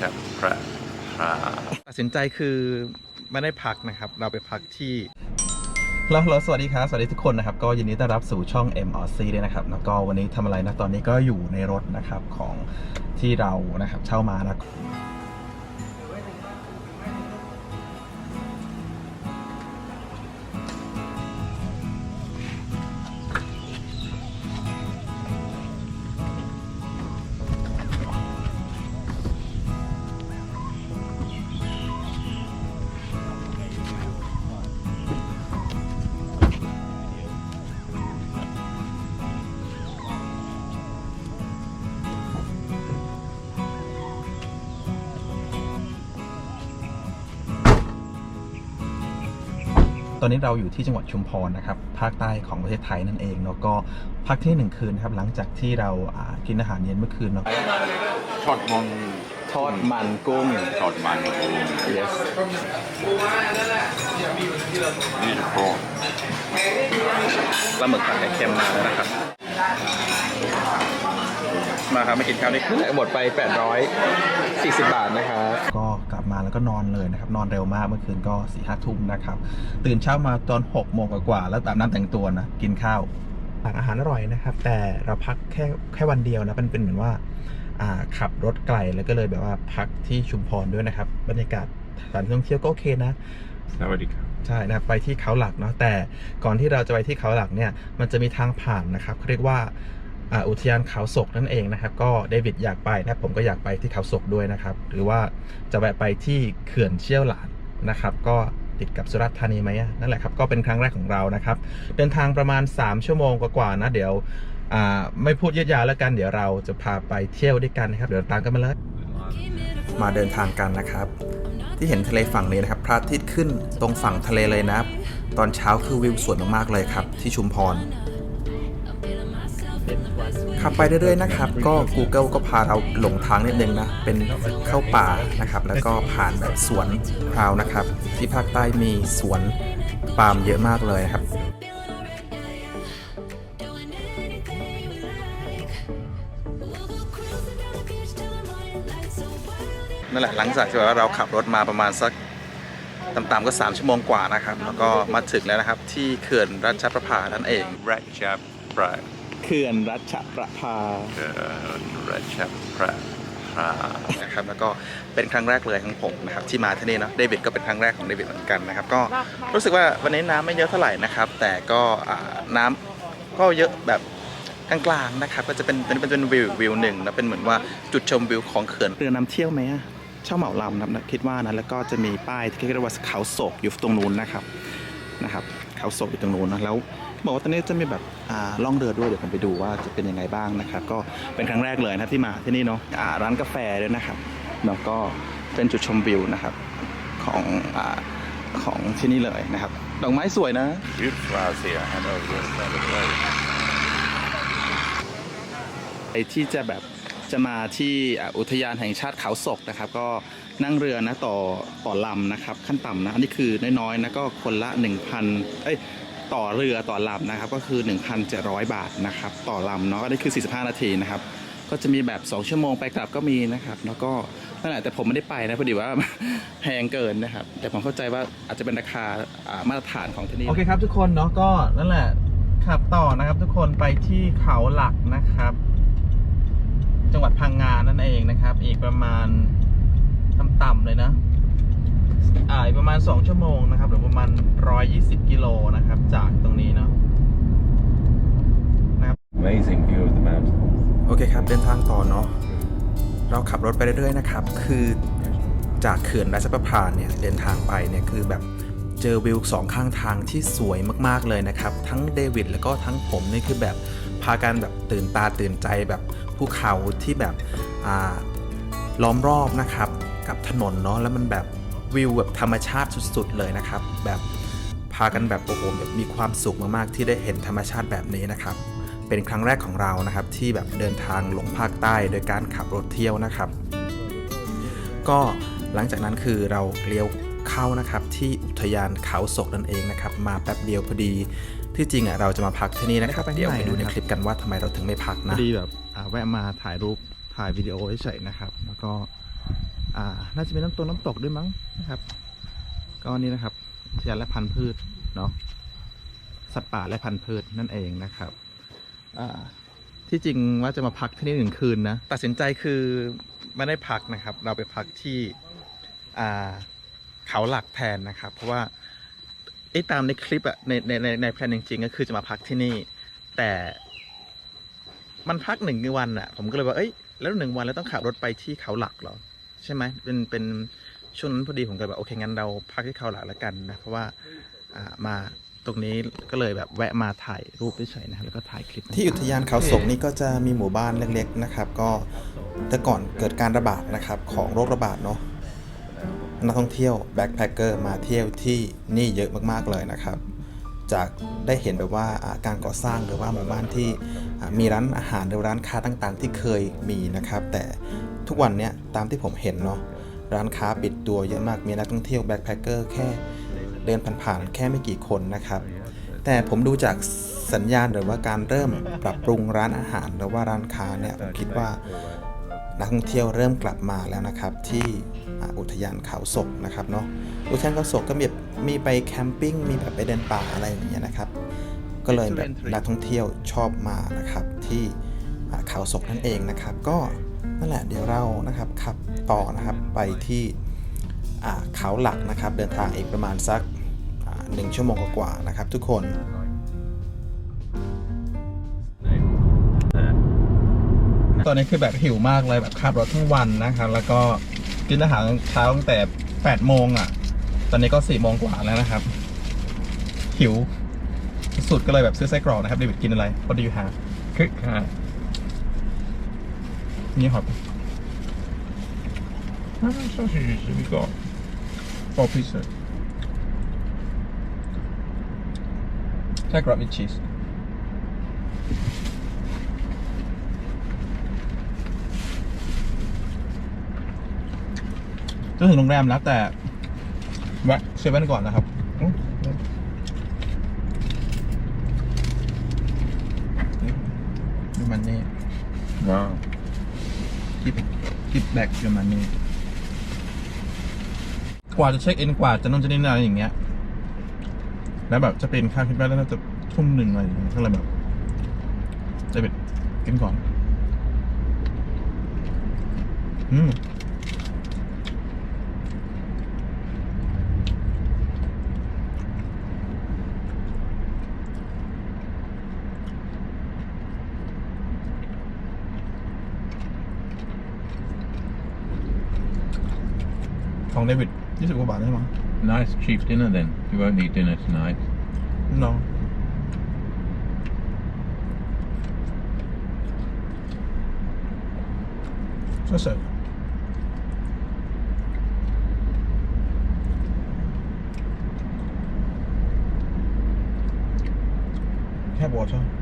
ชัพระตัดสินใจคือไม่ได้พักนะครับ เราไปพักที่แล้วเราสวัสดีครับ สวัสดีทุกคนนะครับ ก็ยินดีต้อนรับสู่ช่อง MRC ด้วยนะครับ แล้วก็วันนี้ทำอะไรนะ ตอนนี้ก็อยู่ในรถนะครับของที่เรานะครับเช่ามานะครับ อนนี้เราอยู่ที่จังหวัดชุมพรนะครับภาคใต้ของประเทศไทยนั่นเองแล้วก็พักที่หนึ่งคืนนะครับหลังจากที่เราอ่ากินอาหารเย็นเมื่อคืนเนาะทอดมันทอดมันกุ้งทอดมัน yes นี่จะโปรปลาหมึกผัดไข่เค็มมาแล้วนะครับมาครับมากินข้าวด้วยหมดไป 840 บาทนะครับก็กลับ มาแล้วก็นอนเลยนะครับ นอนเร็วมากเมื่อคืนก็สี่ห้าทุ่มนะครับ ตื่นเช้ามาตอน6โมงกว่าๆแล้วตามน้ำแต่งตัวนะ กินข้าวสั่งอาหารอร่อยนะครับ แต่เราพักแค่แค่วันเดียวนะเป็นเป็นเหมือนว่าอ่าขับรถไกลแล้วก็เลยแบบว่าพักที่ชุมพรด้วยนะครับ บรรยากาศสถานที่ท่องเที่ยวก็โอเคนะสวัสดีครับใช่นะครับไปที่เขาหลักเนาะแต่ก่อนที่เราจะไปที่เขาหลักเนี่ยมันจะมีทางผ่านนะครับเขาเรียกว่า อุทยานเขาศกนั่นเองนะครับ ก็เดวิดอยากไปนะผมก็อยากไปที่เขาศกด้วยนะครับ หรือว่าจะแวะไปที่เขื่อนเชี่ยวหลานนะครับ ก็ติดกับสุราษฎร์ธานีไหมนั่นแหละครับก็เป็นครั้งแรกของเรานะครับ เดินทางประมาณ 3 ชั่วโมงกว่าๆนะเดี๋ยวไม่พูดยืดยาวแล้วกันเดี๋ยวเราจะพาไปเที่ยวด้วยกันนะครับ เดี๋ยวตามกันมาเลย มาเดินทางกันนะครับ ที่เห็นทะเลฝั่งนี้นะครับพระอาทิตย์ขึ้นตรงฝั่งทะเลเลยนะ ตอนเช้าคือวิวสวยมากๆเลยครับ ที่ชุมพร ขับไปเรื่อยๆนะครับ ก็ Google ก็พาเราหลงทางนิดนึงนะ เป็นเข้าป่านะครับ แล้วก็ผ่านแบบสวนพราวนะครับ ที่ภาคใต้มีสวนปาล์มเยอะมากเลยนะครับนั่นแหละหลังจากที่ว่าเราขับรถมาประมาณสักต่ำๆก็ 3 ชั่วโมงกว่านะครับ แล้วก็มาถึงแล้วนะครับ ที่เขื่อนรัชประภานั่นเอง ราชับพระ เขื่อนรัชประภา เอ่อราชับพระพระนะครับแล้วก็เป็นครั้งแรกเลยของผมนะครับที่มาที่นี่เนาะเดวิดก็เป็นครั้งแรกของเดวิดเหมือนกันนะครับก็รู้สึกว่าวันนี้น้ำไม่เยอะเท่าไหร่นะครับแต่ก็อ่าน้ำก็เยอะแบบกลางๆนะครับก็จะเป็นเป็นเป็นวิววิวหนึ่งนะเป็นเหมือนว่าจุดชมวิวของเขื่อน เรือนำเที่ยวไหมอะเช่าเหมาลำนะครับคิดว่านะแล้วก็จะมีป้ายที่เรียกว่าเขาโศกอยู่ตรงนู้นนะครับนะครับ เขาโศกอยู่ตรงนู้นนะแล้ว บอกว่าตอนนี้จะมีแบบอ่าล่องเรือด้วยเดี๋ยวผมไปดูว่าจะเป็นยังไงบ้างนะครับก็เป็นครั้งแรกเลยนะครับที่มาที่นี่เนาะอ่าร้านกาแฟด้วยนะครับแล้วก็เป็นจุดชมวิวนะครับของอ่าของที่นี่เลยนะครับดอกไม้สวยนะวิฟราเซียฮันเดอร์เวิร์สเลยไอที่จะแบบจะมาที่อะอุทยานแห่งชาติเขาศกนะครับ ก็นั่งเรือนะต่อต่อลำนะครับ ขั้นต่ำนะ อันนี้คือน้อยๆนะก็คนละ 1,000เอ้ย ต่อเรือต่อลำนะครับก็คือ 1,700 บาทนะครับต่อลำเนาะอันนี้คือ 45 นาทีนะครับก็จะมีแบบ 2 ชั่วโมงไปกลับก็มีนะครับแล้วก็นั่นแหละแต่ผมไม่ได้ไปนะพอดีว่าแพงเกินนะครับแต่ผมเข้าใจว่าอาจจะเป็นราคาอ่ามาตรฐานของที่นี่โอเคครับทุกคนเนาะก็นั่นแหละขับต่อนะครับทุกคนไปที่เขาหลักนะครับ จังหวัดพังงานั่นเองนะครับ อีกประมาณต่ำๆเลยนะ อ่าอีกประมาณ 2 ชั่วโมงนะครับ หรือประมาณ 120 กิโลนะครับ จากตรงนี้เนาะ Amazing view of the mountain โอเคครับ เดินทางต่อเนาะ เราขับรถไปเรื่อยๆนะครับ คือจากเขื่อนราชประภาเนี่ย เดินทางไปเนี่ยคือแบบเจอวิวสองข้างทางที่สวยมากๆเลยนะครับ ทั้งเดวิดแล้วก็ทั้งผมนี่คือแบบพากันแบบตื่นตาตื่นใจแบบภูเขาที่แบบอ่าล้อมรอบนะครับ กับถนนเนาะแล้วมันแบบ วิวแบบธรรมชาติสุดๆเลยนะครับ แบบพากันแบบโอ้โหแบบมีความสุขมากๆ ที่ได้เห็นธรรมชาติแบบนี้นะครับ เป็นครั้งแรกของเรานะครับที่แบบเดินทางลงภาคใต้โดยการขับรถเที่ยวนะครับ ก็หลังจากนั้นคือเราเลี้ยวเข้านะครับที่อุทยานเขาศกนั่นเองนะครับ มาแป๊บเดียวพอดีที่จริงอะเราจะมาพักที่นี่นะครับเดี๋ยวไปดูในคลิปกันว่าทำไมเราถึงไม่พักนะพอดีแบบแวะมาถ่ายรูปถ่ายวิดีโอเฉยๆนะครับ แล้วก็ อ่า น่าจะเป็นน้ำตกน้ำตกด้วยมั้งนะครับ ก็นี่นะครับอุทยาและพันธุ์พืชเนาะสัตว์ป่าและพันธุ์พืชนั่นเองนะครับอ่าที่จริงว่าจะมาพักที่นี่หนึ่งคืนนะตัดสินใจคือไม่ได้พักนะครับ เราไปพักที่อ่าเขาหลักแทนนะครับ เพราะว่าไอ้ตามในคลิปอะในในในในแพลนจริงๆก็คือจะมาพักที่นี่ แต่มันพักหนึ่งวันอะผมก็เลยว่าเอ้ยแล้วหนึ่งวันแล้วต้องขับรถไปที่เขาหลักเหรอ ใช่ไหมเป็นเป็นช่วงนั้นพอดีผมก็แบบโอเคงั้นเราพักที่เขาหลักแล้วกันนะเพราะว่าอ่ามาตรงนี้ก็เลยแบบแวะมาถ่ายรูปเฉยๆนะครับแล้วก็ถ่ายคลิปที่อุทยานเขาศกนี่ก็จะมีหมู่บ้านเล็กๆนะครับ ก็แต่ก่อนเกิดการระบาดนะครับของโรคระบาดเนาะนักท่องเที่ยวแบ็คแพคเกอร์มาเที่ยวที่นี่เยอะมากๆเลยนะครับ จากได้เห็นแบบว่าการก่อสร้างหรือว่าหมู่บ้านที่มีร้านอาหารหรือร้านค้าต่างๆ ที่เคยมีนะครับ แต่ทุกวันเนี้ยตามที่ผมเห็นเนาะร้านค้าปิดตัวเยอะมากมีนักท่องเที่ยวแบ็คแพคเกอร์แค่เดินผ่านๆแค่ไม่กี่คนนะครับ แต่ผมดูจากสัญญาณหรือว่าการเริ่มปรับปรุงร้านอาหาร หรือว่าร้านค้าเนี่ยผมคิดว่านักท่องเที่ยวเริ่มกลับมาแล้วนะครับ ที่อุทยานเขาศกนะครับเนาะ อุทยานเขาศกก็มีแบบมีไปแคมปิ้งมีแบบไปเดินป่าอะไรอย่างเงี้ยนะครับ ก็เลยแบบนักท่องเที่ยวชอบมานะครับที่เขาศกนั่นเองนะครับ ก็นั่นแหละเดี๋ยวเรานะครับขับต่อนะครับไปที่เขาหลักนะครับ เดินทางอีกประมาณสักหนึ่งชั่วโมงกว่าๆนะครับทุกคนตอนนี้คือแบบหิวมากเลยแบบขับรถทั้งวันนะครับ แล้วก็กินอาหารเช้าตั้งแต่ 8 โมงอะ ตอนนี้ก็4โมงกว่าแล้วนะครับ หิว สุดก็เลยแบบซื้อไส้กรอกนะครับเดวิดกินอะไร What do you have Kit Kat. นี่ครับ How many sausages have we got? four pieces ไส้กรอก with cheese จะถึงโรงแรมแล้วแต่ แวะเซเว่นก่อนนะครับอื้อดูมันนี่ Wow. keep keep back your money กว่าจะเช็คอินกว่าจะนู่นจะนี่อะไรอย่างเงี้ย แล้วแบบจะเป็นค่าคิดว่าแล้วน่าจะทุ่มหนึ่งอะไรอย่างเงี้ยก็เลยแบบจะเป็นกินก่อน อืม ของเดวิดยี่สิบกว่าบาทได้มั้ง Nice cheap dinner then. You won't need dinner tonight. No. That's it. Have water.